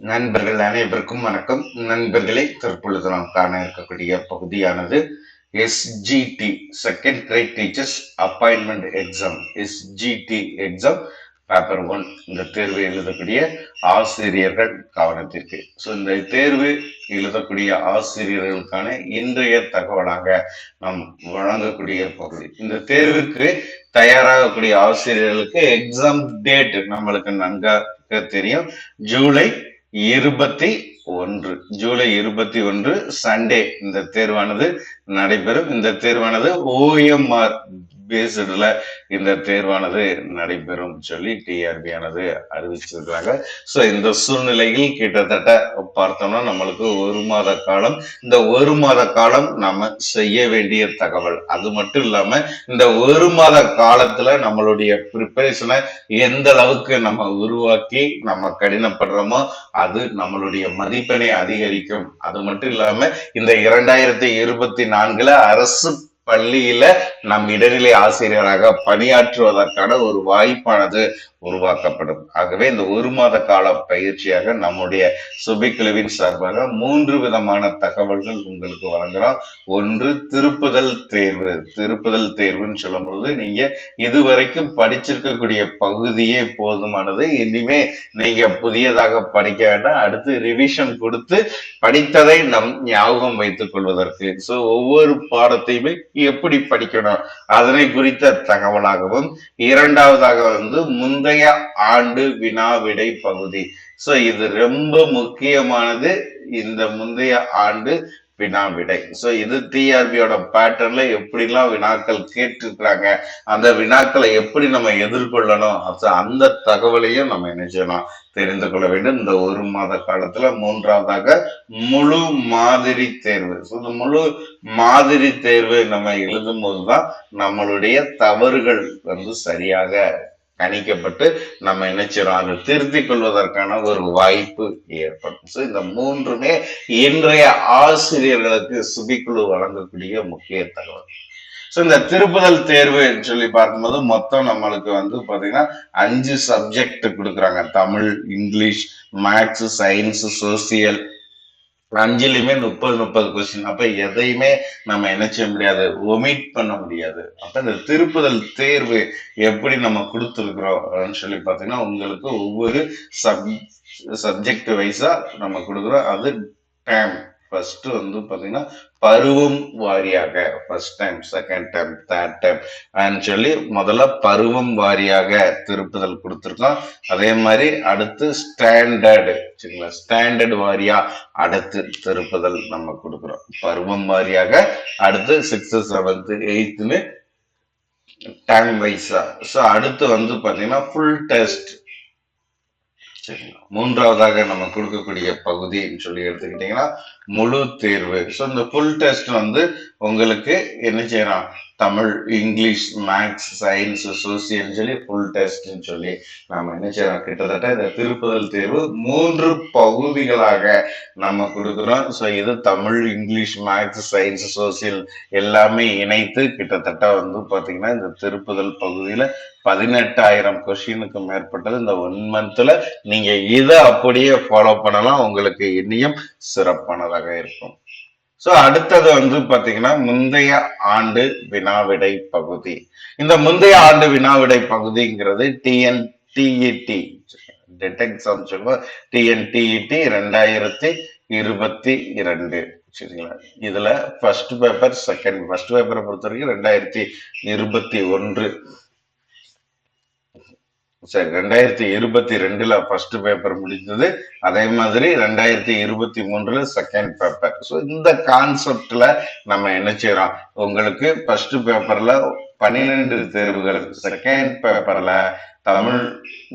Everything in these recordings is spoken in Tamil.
நண்பர்கள் அனைவருக்கும் வணக்கம். நண்பர்களே தற்பொழுது நாம் காண இருக்கக்கூடிய பகுதியானது SGT second grade teachers appointment exam SGT exam paper one இந்த தேர்வு எழுதக்கூடிய ஆசிரியர்கள் கவனத்திற்கு. ஸோ இந்த தேர்வு எழுதக்கூடிய ஆசிரியர்களுக்கான இன்றைய தகவலாக நாம் வழங்கக்கூடிய பகுதி. இந்த தேர்வுக்கு தயாராகக்கூடிய ஆசிரியர்களுக்கு எக்ஸாம் டேட் நம்மளுக்கு நன்காக தெரியும். ஜூலை இருபத்தி ஒன்று. ஜூலை இருபத்தி ஒன்று சண்டே. இந்த தேர்வானது நடைபெறும். இந்த தேர்வானது ஓஎம்ஆர் பேசுல இந்த தேர்வானது நடைபெறும் சொல்லி டிஆர்பி ஆனது அறிவிச்சிருக்காங்க ஸோ இந்த சூழ்நிலையில் கிட்டத்தட்ட பார்த்தோம்னா நம்மளுக்கு ஒரு மாத காலம் இந்த ஒரு மாத காலம் நம்ம செய்ய வேண்டிய தகவல். அது மட்டும் இல்லாம இந்த ஒரு மாத காலத்துல நம்மளுடைய ப்ரிப்பரேஷனை எந்த அளவுக்கு நம்ம உருவாக்கி நம்ம கடினப்படுறோமோ அது நம்மளுடைய மதிப்பெண்ணை அதிகரிக்கும். அது மட்டும் இல்லாம இந்த இரண்டாயிரத்தி இருபத்தி நான்குல அரசு பள்ளியில நம் இடைநிலை ஆசிரியராக பணியாற்றுவதற்கான ஒரு வாய்ப்பானது உருவாக்கப்படும். ஆகவே இந்த ஒரு மாத கால பயிற்சியாக நம்முடைய சுபிக்குழுவின் சார்பாக மூன்று விதமான தகவல்கள் உங்களுக்கு வழங்குறோம். ஒன்று திருப்புதல் தேர்வு. திருப்புதல் தேர்வுன்னு சொல்லும்பொழுது நீங்க இதுவரைக்கும் படிச்சிருக்கக்கூடிய பகுதியே போதுமானது. இனிமே நீங்க புதியதாக படிக்க வேண்டாம். அடுத்து ரிவிஷன் கொடுத்து படித்ததை நம் ஞாபகம் வைத்துக் கொள்வதற்கு. சோ ஒவ்வொரு பாடத்தையுமே எப்படி படிக்கணும்? அதனை குறித்த தகவலாகவும் இரண்டாவதாக வந்து முந்தைய ஆண்டு வினா விடை பகுதி. சோ இது ரொம்ப முக்கியமானது. இந்த முந்தைய ஆண்டு வினா விடை சோ இது டிஆர்பியோட பேட்டர்ன்ல எப்படிலாம் வினாக்கள் கேட்டிருக்கிறாங்க அந்த வினாக்களை எப்படி நம்ம எதிர்கொள்ளணும் அந்த தகவலையும் நம்ம என்ன செய்யணும் தெரிந்து கொள்ள வேண்டும். இந்த ஒரு மாத காலத்துல மூன்றாவதாக முழு மாதிரி தேர்வு. ஸோ இந்த முழு மாதிரி தேர்வு நம்ம எழுதும் போதுதான் நம்மளுடைய தவறுகள் வந்து சரியாக கணிக்கப்பட்டு நம்ம நினைச்சிடும் அதை திருத்திக் கொள்வதற்கான ஒரு வாய்ப்பு ஏற்படும். ஸோ இந்த மூன்றுமே இன்றைய ஆசிரியர்களுக்கு சுபிக்குழு வழங்கக்கூடிய முக்கிய தகவல் ஸோ இந்த திருப்புதல் தேர்வு சொல்லி பார்க்கும்போது மொத்தம் நம்மளுக்கு வந்து பாத்தீங்கன்னா அஞ்சு சப்ஜெக்ட் கொடுக்குறாங்க. Tamil English maths science social அஞ்சுலையுமே முப்பது முப்பது கொஸ்டின் அப்ப எதையுமே நம்ம என்ன செய்ய முடியாது ஒமிட் பண்ண முடியாது. அப்ப இந்த திருப்புதல் தேர்வு எப்படி நம்ம கொடுத்துருக்குறோம் அப்படின்னு சொல்லி பாத்தீங்கன்னா உங்களுக்கு ஒவ்வொரு சப் சப்ஜெக்ட் வைஸா நம்ம கொடுக்குறோம். அது டைம் ஃபர்ஸ்ட் வந்து பாத்தீங்கன்னா பருவம் வாரியாக. First time second time third time அப்படின்னு சொல்லி முதல்ல பருவம் வாரியாக திருப்புதல் கொடுத்துருக்கோம். அதே மாதிரி அடுத்து ஸ்டாண்டர்டு சரிங்களா? ஸ்டாண்டர்ட் வாரியா அடுத்து திருப்புதல் நம்ம கொடுக்குறோம். பருவம் வாரியாக அடுத்து சிக்ஸ்த்து செவன்த்து எயித்துன்னு டைம் வைஸா ஸோ அடுத்து வந்து பார்த்தீங்கன்னா ஃபுல் டெஸ்ட் சரிங்களா மூன்றாவதாக நம்ம கொடுக்கக்கூடிய பகுதின்னு சொல்லி எடுத்துக்கிட்டீங்கன்னா முழு தேர்வு. ஸோ இந்த ஃபுல் டெஸ்ட் வந்து உங்களுக்கு என்ன செய்யலாம் Tamil English maths science social சொல்லி ஃபுல் டெஸ்ட்னு சொல்லி நாம என்ன செய்யறோம் கிட்டத்தட்ட இந்த திருப்புதல் தேர்வு மூன்று பகுதிகளாக நம்ம கொடுக்குறோம். ஸோ இது Tamil English maths science social எல்லாமே இணைத்து கிட்டத்தட்ட வந்து பாத்தீங்கன்னா இந்த திருப்புதல் பகுதியில பதினெட்டாயிரம் கொஸ்டினுக்கு மேற்பட்டது. இந்த ஒன் மந்த்ல நீங்க இதை அப்படியே ஃபாலோ பண்ணலாம். உங்களுக்கு இனியும் சிறப்பானதாக இருக்கும். ஸோ அடுத்தது வந்து பார்த்தீங்கன்னா முந்தைய ஆண்டு வினாவிடை பகுதி. இந்த முந்தைய ஆண்டு வினாவிடை பகுதிங்கிறது டிஎன்டிஇடி டெட் எக்ஸாம் சொல்லுவோம் டிஎன்டிஇடி ரெண்டாயிரத்தி இருபத்தி இரண்டு. சரிங்களா? இதுல ஃபர்ஸ்ட் பேப்பர் செகண்ட் ஃபர்ஸ்ட் பேப்பரை பொறுத்த வரைக்கும் ரெண்டாயிரத்தி இருபத்தி ஒன்று. சரி ரெண்டாயிரத்தி இருபத்தி ரெண்டுல ஃபர்ஸ்ட் பேப்பர் முடிந்தது அதே மாதிரி ரெண்டாயிரத்தி இருபத்தி மூன்றுல செகண்ட் பேப்பர் ஸோ இந்த கான்செப்ட்ல நம்ம என்ன செய்யறோம் உங்களுக்கு ஃபர்ஸ்ட் பேப்பர்ல பன்னிரெண்டு தேர்வுகள். செகண்ட் பேப்பர்ல தமிழ்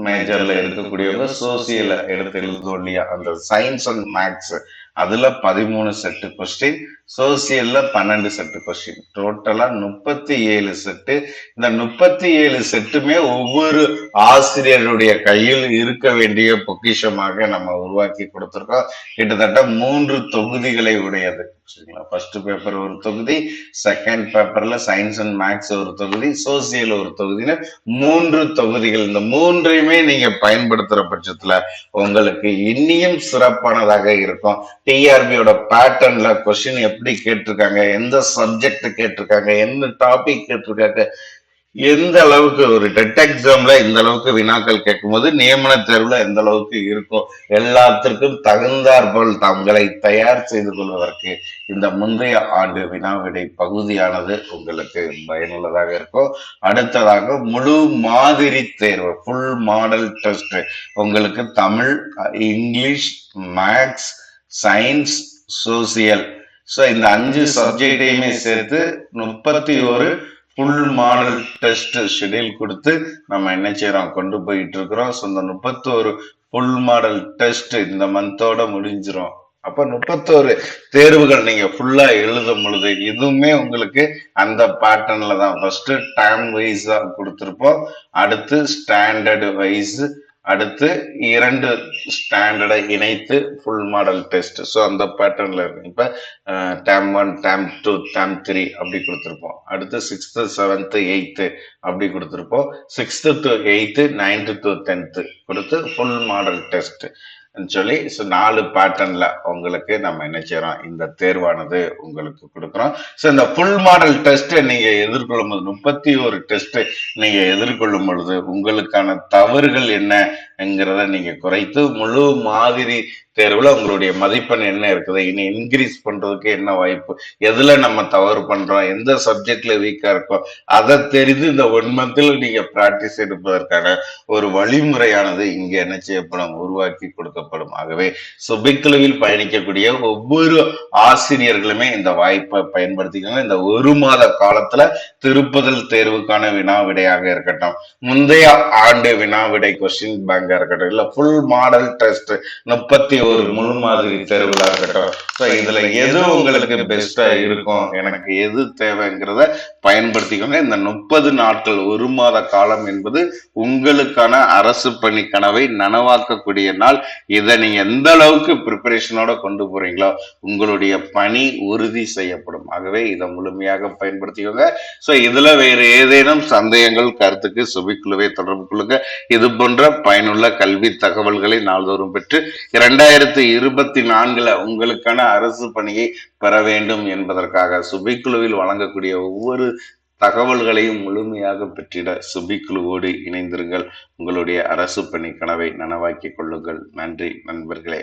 மேஜர்ல இருக்கக்கூடியவங்க சோசியல எடுத்து எழுதும் இல்லையா? அந்த சயின்ஸ் அண்ட் மேக்ஸ் அதுல பதிமூணு செட்டு கொஸ்டின் சோசியல்ல பன்னெண்டு செட்டு கொஸ்டின் டோட்டலா முப்பத்தி ஏழு செட்டு இந்த முப்பத்தி ஏழு செட்டுமே ஒவ்வொரு ஆசிரியருடைய கையில் இருக்க வேண்டிய பொக்கிஷமாக நம்ம உருவாக்கி கொடுத்துருக்கோம். கிட்டத்தட்ட மூன்று தொகுதிகளை உடையது. சரிங்களா? ஃபர்ஸ்ட் பேப்பர் ஒரு தொகுதி செகண்ட் பேப்பர்ல சயின்ஸ் அண்ட் மேக்ஸ் ஒரு தொகுதி சோசியல் ஒரு தொகுதின்னு மூன்று தொகுதிகள். இந்த மூன்றையுமே நீங்க பயன்படுத்துற பட்சத்துல உங்களுக்கு இன்னியும் சிறப்பானதாக இருக்கும். டிஆர்பியோட பேட்டர்ன்ல கொஸ்டின் எப்படி கேட்டிருக்காங்க எந்த சப்ஜெக்ட் கேட்டிருக்காங்க என்ன டாபிக் கேட்டிருக்காங்க எந்த அளவுக்கு ஒரு டெட் எக்ஸாம்ல இந்த அளவுக்கு வினாக்கள் கேட்கும்போது நியமன தேர்வுல எந்த அளவுக்கு இருக்கும் எல்லாத்திற்கும் தகுந்தாற்போல் தங்களை தயார் செய்து கொள்வதற்கு இந்த முந்தைய ஆண்டு வினாவிடை பகுதியானது உங்களுக்கு பயனுள்ளதாக இருக்கும். அடுத்ததாக முழு மாதிரி தேர்வு ஃபுல் மாடல் டெஸ்ட் உங்களுக்கு Tamil English maths science social so இந்த அஞ்சு சப்ஜெக்டையுமே சேர்த்து முப்பத்தி ஒரு ஃபுல் மாடல் டெஸ்ட் ஷெடியூல் கொடுத்து நம்ம என்ன செய்யறோம் கொண்டு போயிட்டு இருக்கிறோம். ஸோ இந்த முப்பத்தோரு ஃபுல் மாடல் டெஸ்ட் இந்த மந்தோட முடிஞ்சிரும். அப்ப முப்பத்தோரு தேர்வுகள் நீங்க ஃபுல்லா எழுதும் பொழுது இதுவுமே உங்களுக்கு அந்த பேட்டர்ன்ல தான். ஃபர்ஸ்ட் டைம் வைஸா கொடுத்துருப்போம். அடுத்து ஸ்டாண்டர்டு வைஸ் அடுத்து இரண்டு ஸ்டாண்டர்டை இணைத்து ஃபுல் மாடல் டெஸ்ட் ஸோ அந்த பேட்டர்ன்ல இருக்கு. இப்போ term one term two term three அப்படி கொடுத்துருப்போம். அடுத்து சிக்ஸ்த்து செவன்த்து எயித்து அப்படி கொடுத்துருப்போம். Sixth to eighth ninth to tenth கொடுத்து ஃபுல் மாடல் டெஸ்ட் சொல்லி ஸோ நாலு பேட்டர்ன்ல உங்களுக்கு நம்ம என்ன செய்யறோம்? இந்த தேர்வானது உங்களுக்கு கொடுக்குறோம். ஸோ இந்த ஃபுல் மாடல் டெஸ்ட் நீங்க எதிர்கொள்ளும் போது முப்பத்தி ஒரு டெஸ்ட் நீங்க எதிர்கொள்ளும் பொழுது உங்களுக்கான தவறுகள் என்னங்கிறத நீங்க குறைத்து முழு மாதிரி தேர்வுல உங்களுடைய மதிப்பெண் என்ன இருக்குது? இனி இன்க்ரீஸ் பண்றதுக்கு என்ன வாய்ப்பு? எதுல நம்ம தவறு பண்றோம்? எந்த சப்ஜெக்ட்ல வீக்கா இருக்கோம்? அதை தெரிந்து இந்த ஒன் மந்தில் நீங்க பிராக்டிஸ் எடுப்பதற்கான ஒரு வழிமுறையானது இங்கே என்ன செய்யப்படும்? உருவாக்கி கொடுக்கப்படும். ஆகவே சுபிக்குழுவில் பயணிக்கக்கூடிய ஒவ்வொரு ஆசிரியர்களுமே இந்த வாய்ப்பை பயன்படுத்திக்கணும் இந்த ஒரு மாத காலத்துல திருப்புதல் தேர்வுக்கான வினா விடையாக இருக்கட்டும். முந்தைய ஆண்டு வினா விடை கொஸ்டின் பேங்காக இருக்கட்டும். இல்ல ஃபுல் மாடல் டெஸ்ட் முப்பத்தி ஒரு முன்மாதிரி இருக்கட்டும். ஸோ இதுல எது உங்களுக்கு பெஸ்டா இருக்கும்? எனக்கு எது தேவைங்கிறத பயன்படுத்திக்கோங்க. இந்த முப்பது நாட்கள் ஒரு மாத காலம் என்பது உங்களுக்கான அரசு பணி கனவை நனவாக்கக்கூடிய நாள். இதை நீங்க எந்த அளவுக்கு ப்ரிப்பரேஷனோட கொண்டு போறீங்களோ உங்களுடைய பணி உறுதி செய்யப்படும். ஆகவே இதை முழுமையாக பயன்படுத்திக்கோங்க. ஸோ இதுல வேறு ஏதேனும் சந்தேகங்கள் கருத்துக்கு சுபிக்குழுவை தொடர்பு கொள்ளுங்க. இது போன்ற பயனுள்ள கல்வி தகவல்களை நாள்தோறும் பெற்று இரண்டாயிரம் ரெண்டாயிரத்தி இருபத்தி நான்குல உங்களுக்கான அரசு பணியை பெற வேண்டும் என்பதற்காக சுபிக்குழுவில் வழங்கக்கூடிய ஒவ்வொரு தகவல்களையும் முழுமையாக பெற்றிட சுபிக்குழுவோடு இணைந்திருங்கள். உங்களுடைய அரசு பணி கனவை நனவாக்கிக் கொள்ளுங்கள். நன்றி நண்பர்களே.